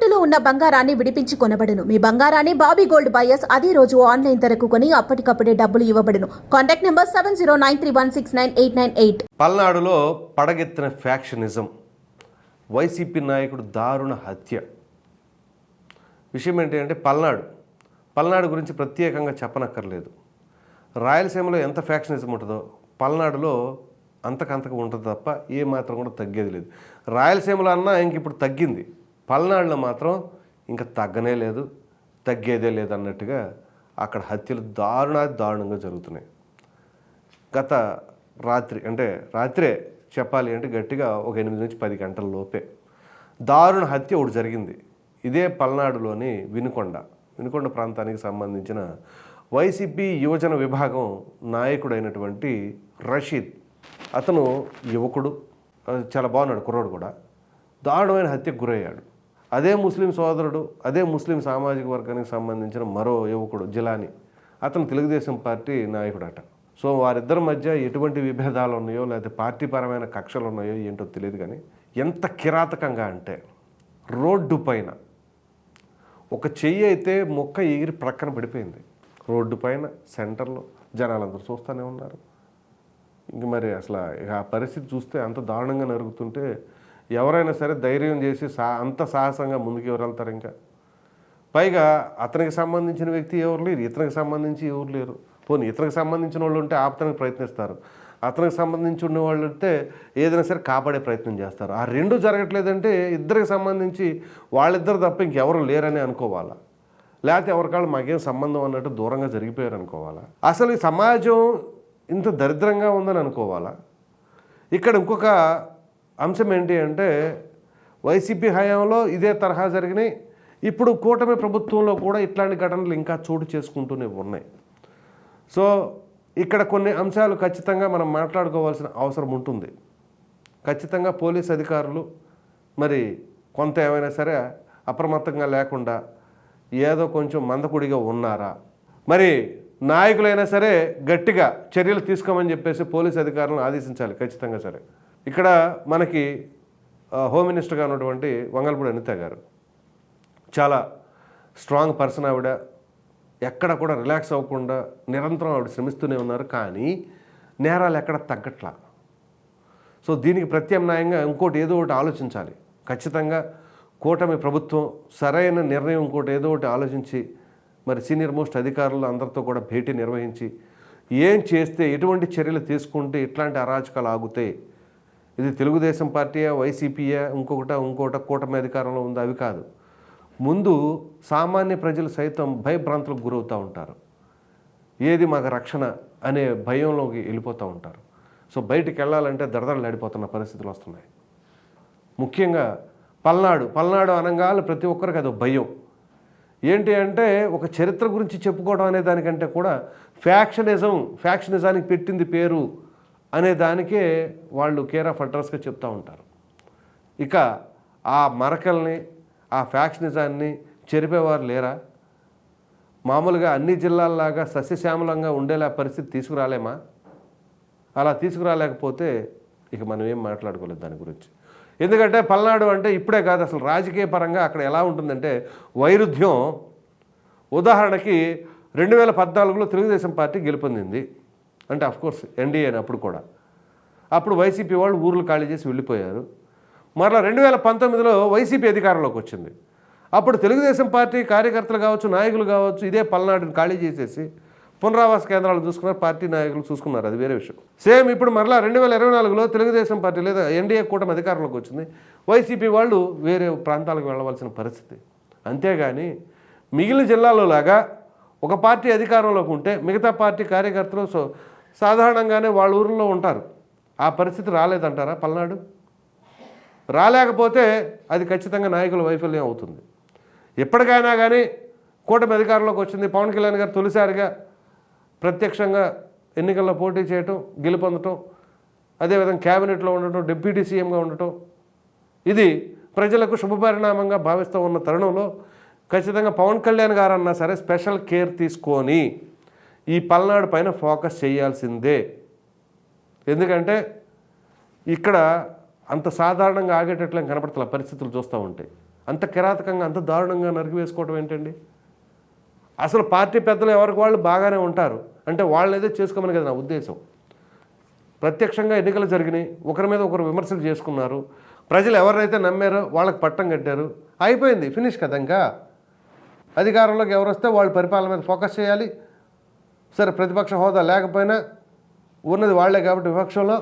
తాకట్టులో ఉన్న బంగారాన్ని విడిపించి కొనబడును. మీ బంగారాన్ని బాబీ గోల్డ్ బయర్స్ అదే రోజు ఆన్లైన్ ధరకు కొని అప్పటికప్పుడే డబ్బులు ఇవ్వబడును. Contact number seven zero nine three one six nine eight nine eight. పల్నాడులో పడగెత్తిన ఫ్యాక్షనిజం. వైసీపీ నాయకుడు దారుణ హత్య. విషయం ఏంటి అంటే పల్నాడు. పల్నాడు గురించి ప్రత్యేకంగా చెప్పనక్కర్లేదు. రాయలసీమలో ఎంత ఫ్యాక్షనిజం ఉంటుందో పల్నాడులో అంతకంతకు ఉంటుంది తప్ప ఏ మాత్రం కూడా తగ్గేది లేదు. రాయలసీమలో అన్నా ఇంక ఇప్పుడు తగ్గింది. పల్నాడులో మాత్రం ఇంకా తగ్గనే లేదు తగ్గేదే లేదు అన్నట్టుగా అక్కడ హత్యలు దారుణాది దారుణంగా జరుగుతున్నాయి. గత రాత్రి అంటే రాత్రే చెప్పాలి అంటే గట్టిగా ఒక ఎనిమిది నుంచి పది గంటల లోపే దారుణ హత్య ఒకటి జరిగింది. ఇదే పల్నాడులోని వినుకొండ వినుకొండ ప్రాంతానికి సంబంధించిన వైసీపీ యువజన విభాగం నాయకుడైనటువంటి రషీద్. అతను యువకుడు చాలా బాగున్నాడు కుర్రోడు కూడా. దారుణమైన హత్యకు గురయ్యాడు. అదే ముస్లిం సోదరుడు అదే ముస్లిం సామాజిక వర్గానికి సంబంధించిన మరో యువకుడు జిలాని. అతను తెలుగుదేశం పార్టీ నాయకుడట. సో వారిద్దరి మధ్య ఎటువంటి విభేదాలు ఉన్నాయో లేకపోతే పార్టీపరమైన కక్షలు ఉన్నాయో ఏంటో తెలియదు కానీ ఎంత కిరాతకంగా అంటే రోడ్డు పైన ఒక చెయ్యి అయితే మొక్క ఎగిరి ప్రక్కన పడిపోయింది. రోడ్డు పైన సెంటర్లో జనాలందరూ చూస్తూనే ఉన్నారు. ఇంక మరి అసలు ఆ పరిస్థితి చూస్తే అంత దారుణంగా నరుగుతుంటే ఎవరైనా సరే ధైర్యం చేసి సా అంత సాహసంగా ముందుకు ఎవరు వెళ్తారు ఇంకా? పైగా అతనికి సంబంధించిన వ్యక్తి ఎవరు లేరు ఇతనికి సంబంధించి ఎవరు లేరు. పోనీ ఇతనికి సంబంధించిన వాళ్ళు ఉంటే ఆపుతానికి ప్రయత్నిస్తారు. అతనికి సంబంధించి ఉన్న వాళ్ళు ఉంటే ఏదైనా సరే కాపాడే ప్రయత్నం చేస్తారు. ఆ రెండు జరగట్లేదంటే ఇద్దరికి సంబంధించి వాళ్ళిద్దరు తప్ప ఇంకెవరు లేరని అనుకోవాలా? లేకపోతే ఎవరికాళ్ళు మాకేం సంబంధం అన్నట్టు దూరంగా జరిగిపోయారు అనుకోవాలా? అసలు ఈ సమాజం ఇంత దరిద్రంగా ఉందని అనుకోవాలా? ఇక్కడ ఇంకొక అంశం ఏంటి అంటే వైసీపీ హయాంలో ఇదే తరహా జరిగినాయి. ఇప్పుడు కూటమి ప్రభుత్వంలో కూడా ఇట్లాంటి ఘటనలు ఇంకా చోటు చేసుకుంటూనే ఉన్నాయి. సో ఇక్కడ కొన్ని అంశాలు ఖచ్చితంగా మనం మాట్లాడుకోవాల్సిన అవసరం ఉంటుంది. ఖచ్చితంగా పోలీస్ అధికారులు మరి కొంత ఏమైనా సరే అప్రమత్తంగా లేకుండా ఏదో కొంచెం మందకుడిగా ఉన్నారా? మరి నాయకులైనా సరే గట్టిగా చర్యలు తీసుకోమని చెప్పేసి పోలీస్ అధికారులను ఆదేశించాలి ఖచ్చితంగా సరే. ఇక్కడ మనకి హోమ్ మినిస్టర్గా ఉన్నటువంటి వంగల్పూడి అనిత గారు. చాలా స్ట్రాంగ్ పర్సన్ ఆవిడ. ఎక్కడ కూడా రిలాక్స్ అవ్వకుండా నిరంతరం ఆవిడ శ్రమిస్తూనే ఉన్నారు. కానీ నేరాలు ఎక్కడ తగ్గట్లా? సో దీనికి ప్రత్యామ్నాయంగా ఇంకోటి ఏదో ఒకటి ఆలోచించాలి. ఖచ్చితంగా కూటమి ప్రభుత్వం సరైన నిర్ణయం ఇంకోటి ఏదో ఒకటి ఆలోచించి మరి సీనియర్ మోస్ట్ అధికారులు అందరితో కూడా భేటీ నిర్వహించి ఏం చేస్తే ఎటువంటి చర్యలు తీసుకుంటే ఇట్లాంటి అరాచకాలు ఆగుతాయి ఇది తెలుగుదేశం పార్టీయా వైసీపీయా ఇంకొకట ఇంకొకట కూటమి అధికారంలో ఉంది? అవి కాదు. ముందు సామాన్య ప్రజలు సైతం భయభ్రాంతులకు గురవుతూ ఉంటారు. ఏది మాకు రక్షణ అనే భయంలోకి వెళ్ళిపోతూ ఉంటారు. సో బయటికి వెళ్ళాలంటే దడదడలాడిపోతున్న పరిస్థితులు వస్తున్నాయి. ముఖ్యంగా పల్నాడు. పల్నాడు అనగానే ప్రతి ఒక్కరికి అదో భయం. ఏంటి అంటే ఒక చరిత్ర గురించి చెప్పుకోవడం అనే దానికంటే కూడా ఫ్యాక్షనిజం ఫ్యాక్షనిజానికి పెట్టింది పేరు అనే దానికే వాళ్ళు కేర్ ఆఫ్ అడ్రస్గా చెప్తూ ఉంటారు. ఇక ఆ మరకల్ని ఆ ఫ్యాక్షనిజాన్ని చెరిపేవారు లేరా? మామూలుగా అన్ని జిల్లాల్లాగా సస్యశ్యామలంగా ఉండేలా పరిస్థితి తీసుకురాలేమా? అలా తీసుకురాలేకపోతే ఇక మనం ఏం మాట్లాడుకోలేదు దాని గురించి. ఎందుకంటే పల్నాడు అంటే ఇప్పుడే కాదు అసలు రాజకీయ పరంగా అక్కడ ఎలా ఉంటుందంటే వైరుధ్యం. ఉదాహరణకి రెండు వేల పద్నాలుగులో తెలుగుదేశం పార్టీ గెలుపొందింది. అంటే అఫ్కోర్స్ ఎన్డీఏ అప్పుడు కూడా. అప్పుడు వైసీపీ వాళ్ళు ఊర్లు ఖాళీ చేసి వెళ్ళిపోయారు. మరలా రెండు వేల పంతొమ్మిదిలో వైసీపీ అధికారంలోకి వచ్చింది. అప్పుడు తెలుగుదేశం పార్టీ కార్యకర్తలు కావచ్చు నాయకులు కావచ్చు ఇదే పల్నాడుని ఖాళీ చేసేసి పునరావాస కేంద్రాలు చూసుకున్నారు. పార్టీ నాయకులు చూసుకున్నారు. అది వేరే విషయం. సేమ్ ఇప్పుడు మరలా రెండు వేల ఇరవై నాలుగులో తెలుగుదేశం పార్టీ లేదా ఎన్డీఏ కూటమి అధికారంలోకి వచ్చింది. వైసీపీ వాళ్ళు వేరే ప్రాంతాలకు వెళ్ళవలసిన పరిస్థితి. అంతేగాని మిగిలిన జిల్లాలో లాగా ఒక పార్టీ అధికారంలోకి ఉంటే మిగతా పార్టీ కార్యకర్తలు సో సాధారణంగానే వాళ్ళ ఊరిలో ఉంటారు. ఆ పరిస్థితి రాలేదంటారా పల్నాడు? రాలేకపోతే అది ఖచ్చితంగా నాయకుల వైఫల్యం అవుతుంది. ఎప్పటికైనా కానీ కూటమి అధికారంలోకి వచ్చింది. పవన్ కళ్యాణ్ గారు తొలిసారిగా ప్రత్యక్షంగా ఎన్నికల్లో పోటీ చేయటం గెలుపొందటం అదేవిధంగా క్యాబినెట్లో ఉండటం డిప్యూటీ సీఎంగా ఉండటం ఇది ప్రజలకు శుభపరిణామంగా భావిస్తూ ఉన్న తరుణంలో ఖచ్చితంగా పవన్ కళ్యాణ్ గారు అన్నా సరే స్పెషల్ కేర్ తీసుకొని ఈ పల్నాడు పైన ఫోకస్ చేయాల్సిందే. ఎందుకంటే ఇక్కడ అంత సాధారణంగా ఆగేటట్లు కనపడతల పరిస్థితులు చూస్తూ ఉంటాయి అంత కిరాతకంగా అంత దారుణంగా నరికి వేసుకోవడం ఏంటండి? అసలు పార్టీ పెద్దలు ఎవరికి వాళ్ళు బాగానే ఉంటారు. అంటే వాళ్ళని ఏదో చేసుకోమని కదా నా ఉద్దేశం. ప్రత్యక్షంగా ఎన్నికలు జరిగినాయి. ఒకరి మీద ఒకరు విమర్శలు చేసుకున్నారు. ప్రజలు ఎవరైతే నమ్మారో వాళ్ళకి పట్టం కట్టారు. అయిపోయింది. ఫినిష్ కదా ఇంకా అధికారంలోకి ఎవరు వస్తే వాళ్ళు పరిపాలన మీద ఫోకస్ చేయాలి. సరే ప్రతిపక్ష హోదా లేకపోయినా ఉన్నది వాళ్ళే కాబట్టి విపక్షంలో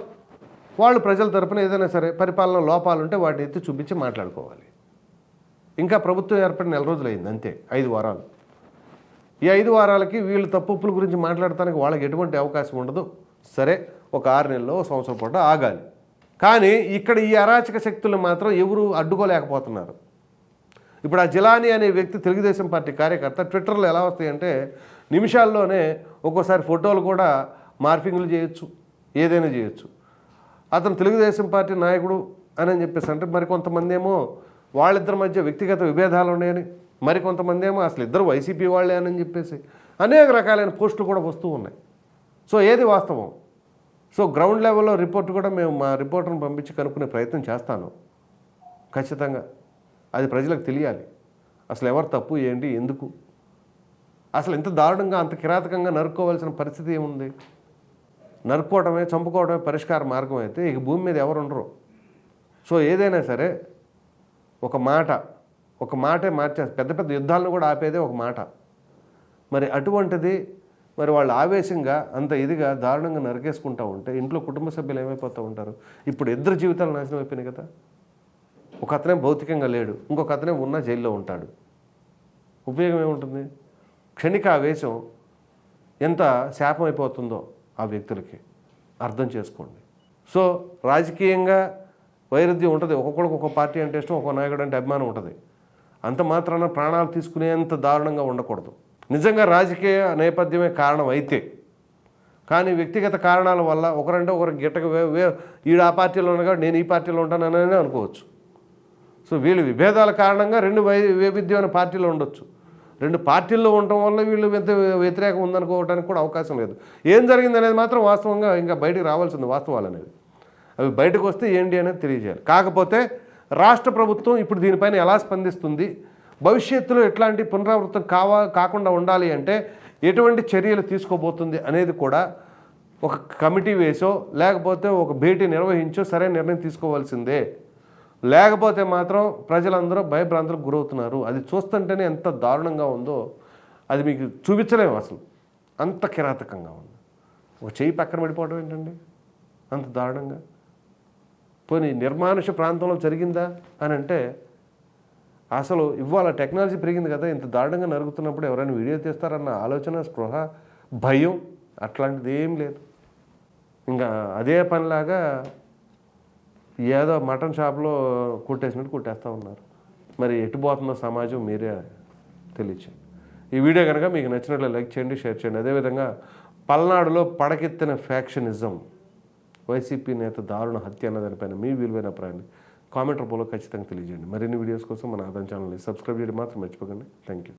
వాళ్ళు ప్రజల తరపున ఏదైనా సరే పరిపాలన లోపాలు ఉంటే వాటిని ఎత్తి చూపించి మాట్లాడుకోవాలి. ఇంకా ప్రభుత్వం ఏర్పడిన నెల రోజులు అయింది అంతే ఐదు వారాలు. ఈ ఐదు వారాలకి వీళ్ళు తప్పుల గురించి మాట్లాడటానికి వాళ్ళకి ఎటువంటి అవకాశం ఉండదు. సరే ఒక ఆరు నెలలో సంవత్సరం పూట ఆగాలి. కానీ ఇక్కడ ఈ అరాచక శక్తులు మాత్రం ఎవరు అడ్డుకోలేకపోతున్నారు. ఇప్పుడు ఆ జిలానీ అనే వ్యక్తి తెలుగుదేశం పార్టీ కార్యకర్త ట్విట్టర్లో ఎలా వస్తాయంటే నిమిషాల్లోనే ఒక్కోసారి ఫోటోలు కూడా మార్ఫింగ్లు చేయొచ్చు ఏదైనా చేయొచ్చు. అతను తెలుగుదేశం పార్టీ నాయకుడు అని అని చెప్పేసి అంటే మరికొంతమంది ఏమో వాళ్ళిద్దరి మధ్య వ్యక్తిగత విభేదాలు ఉన్నాయని మరికొంతమంది ఏమో అసలు ఇద్దరు వైసీపీ వాళ్ళే అని చెప్పేసి అనేక రకాలైన పోస్టులు కూడా వస్తూ ఉన్నాయి. సో ఏది వాస్తవం? సో గ్రౌండ్ లెవెల్లో రిపోర్ట్ కూడా మేము మా రిపోర్టర్ని పంపించి కనుక్కునే ప్రయత్నం చేస్తాను. ఖచ్చితంగా. అది ప్రజలకు తెలియాలి. అసలు ఎవరు తప్పు ఏంటి ఎందుకు? అసలు ఇంత దారుణంగా అంత కిరాతకంగా నరుక్కోవాల్సిన పరిస్థితి ఏముంది? నరుక్కోవడమే చంపుకోవడమే పరిష్కార మార్గం అయితే ఇక భూమి మీద ఎవరు ఉండరు. సో ఏదైనా సరే ఒక మాట ఒక మాటే మార్చేస్తారు పెద్ద పెద్ద యుద్ధాలను కూడా ఆపేదే ఒక మాట. మరి అటువంటిది మరి వాళ్ళు ఆవేశంగా అంత ఇదిగా దారుణంగా నరికేసుకుంటూ ఉంటే ఇంట్లో కుటుంబ సభ్యులు ఏమైపోతూ ఉంటారు? ఇప్పుడు ఇద్దరు జీవితాలు నాశనం అయిపోయినాయి కదా. ఒక అతనే భౌతికంగా లేడు ఇంకొక అతనే ఉన్న జైల్లో ఉంటాడు. ఉపయోగం ఏముంటుంది? క్షణిక ఆవేశం ఎంత శాపం అయిపోతుందో ఆ వ్యక్తులకి అర్థం చేసుకోండి. సో రాజకీయంగా వైరుధ్యం ఉంటుంది. ఒక్కొక్కడికి ఒక్కొక్క పార్టీ అంటే ఇష్టం ఒక్కొక్క నాయకుడు అంటే అభిమానం ఉంటుంది. అంత మాత్రాన ప్రాణాలు తీసుకునేంత దారుణంగా ఉండకూడదు. నిజంగా రాజకీయ నేపథ్యమే కారణం అయితే కానీ వ్యక్తిగత కారణాల వల్ల ఒకరంటే ఒకరు గిట్టక వే వే ఈడు ఆ పార్టీలో ఉన్నగా నేను ఈ పార్టీలో ఉంటానని అనుకోవచ్చు. సో వీళ్ళు విభేదాల కారణంగా రెండు వై వైవిధ్యమైన పార్టీలు ఉండొచ్చు. రెండు పార్టీల్లో ఉండటం వల్ల వీళ్ళు ఎంత వ్యతిరేకం ఉందనుకోవడానికి కూడా అవకాశం లేదు. ఏం జరిగింది అనేది మాత్రం వాస్తవంగా ఇంకా బయటకు రావాల్సింది వాస్తవాలు అనేది. అవి బయటకు వస్తే ఏంటి అనేది తెలియజేయాలి. కాకపోతే రాష్ట్ర ప్రభుత్వం ఇప్పుడు దీనిపైన ఎలా స్పందిస్తుంది? భవిష్యత్తులో ఎట్లాంటి పునరావృతం కావా కాకుండా ఉండాలి అంటే ఎటువంటి చర్యలు తీసుకోబోతుంది అనేది కూడా ఒక కమిటీ వేసో లేకపోతే ఒక భేటీ నిర్వహించో సరైన నిర్ణయం తీసుకోవాల్సిందే. లేకపోతే మాత్రం ప్రజలందరూ భయభ్రాంతులకు గురవుతున్నారు. అది చూస్తుంటేనే ఎంత దారుణంగా ఉందో అది మీకు చూపించలేము అసలు. అంత కిరాతకంగా ఉంది. ఒక చేయి పక్కన పడిపోవడం ఏంటండి? అంత దారుణంగా. పోనీ నిర్మానుష ప్రాంతంలో జరిగిందా అని అంటే అసలు ఇవాళ టెక్నాలజీ పెరిగింది కదా ఇంత దారుణంగా నరుగుతున్నప్పుడు ఎవరైనా వీడియో తీస్తారన్న ఆలోచన స్పృహ భయం అట్లాంటిది ఏం లేదు. ఇంకా అదే పనిలాగా ఏదో మటన్ షాప్లో కుట్టేసినట్టు కుట్టేస్తూ ఉన్నారు. మరి ఎటు పోతుందో సమాజం మీరే తెలియచేయండి. ఈ వీడియో కనుక మీకు నచ్చినట్లు లైక్ చేయండి షేర్ చేయండి. అదేవిధంగా పల్నాడులో పడకెత్తిన ఫ్యాక్షనిజం వైసీపీ నేత దారుణ హత్య అన్న దానిపైన మీ విలువైన అభిప్రాయాన్ని కామెంట్ రూపంలో ఖచ్చితంగా తెలియజేయండి. మరిన్ని వీడియోస్ కోసం మన ఆదాయం ఛానల్ని సబ్స్క్రైబ్ చేయడం మాత్రం మర్చిపోకండి. Thank you